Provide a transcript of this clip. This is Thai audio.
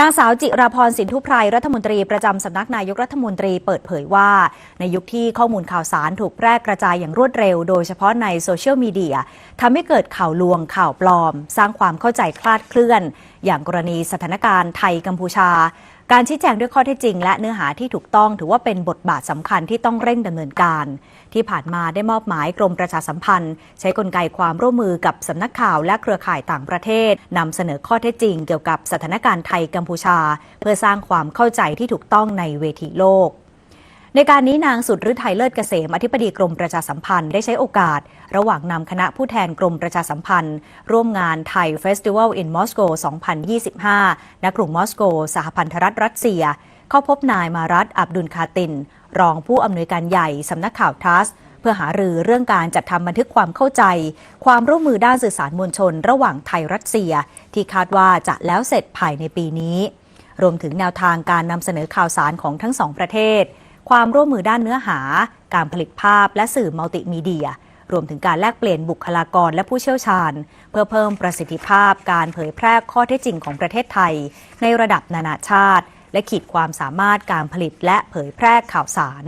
นางสาวจิราพรสินทุไพรรัฐมนตรีประจำสำนักนายกรัฐมนตรีเปิดเผยว่า ในยุคที่ข้อมูลข่าวสารถูกแพร่กระจายอย่างรวดเร็ว โดยเฉพาะในโซเชียลมีเดียทำให้เกิดข่าวลวงข่าวปลอม สร้างความเข้าใจคลาดเคลื่อน อย่างกรณีสถานการณ์ไทยกัมพูชาการชี้แจงด้วยข้อเท็จจริง และเนื้อหาที่ถูกต้อง ถือว่าเป็นบทบาทสำคัญที่ต้องเร่งดำเนินการ ที่ผ่านมาได้มอบหมายกรมประชาสัมพันธ์ ใช้กลไกความร่วมมือกับสำนักข่าวและเครือข่ายต่างประเทศ นำเสนอข้อเท็จจริง เกี่ยวกับสถานการณ์ไทยกัมพูชา เพื่อสร้างความเข้าใจที่ถูกต้องในเวทีโลก ในการนี้นางสุดฤทัยเลิศเกษมอธิบดีกรมประชาสัมพันธ์ได้ใช้โอกาส ระหว่างนำคณะผู้แทนกรมประชาสัมพันธ์ ร่วมงานไทยเฟสติวัล in Moscow 2025 ณ กรุงมอสโก สหพันธรัฐรัสเซีย เข้าพบนายมารัตอับดุลคาติน รองผู้อำนวยการใหญ่สำนักข่าวทัสเพื่อหารือเรื่องการจัดทำบันทึกความเข้าใจ ความร่วมมือด้านสื่อสารมวลชน ระหว่างไทยรัสเซีย ที่คาดว่าจะแล้วเสร็จภายในปีนี้ รวมถึงแนวทางการนำเสนอข่าวสารของทั้งสองประเทศ ความร่วมมือด้านเนื้อหา การผลิตภาพและสื่อมัลติมีเดีย รวมถึงการแลกเปลี่ยนบุคลากรและผู้เชี่ยวชาญ เพื่อเพิ่มประสิทธิภาพการเผยแพร่ข้อเท็จจริงของประเทศไทย ในระดับนานาชาติ และขีดความสามารถการผลิตและเผยแพร่ข่าวสาร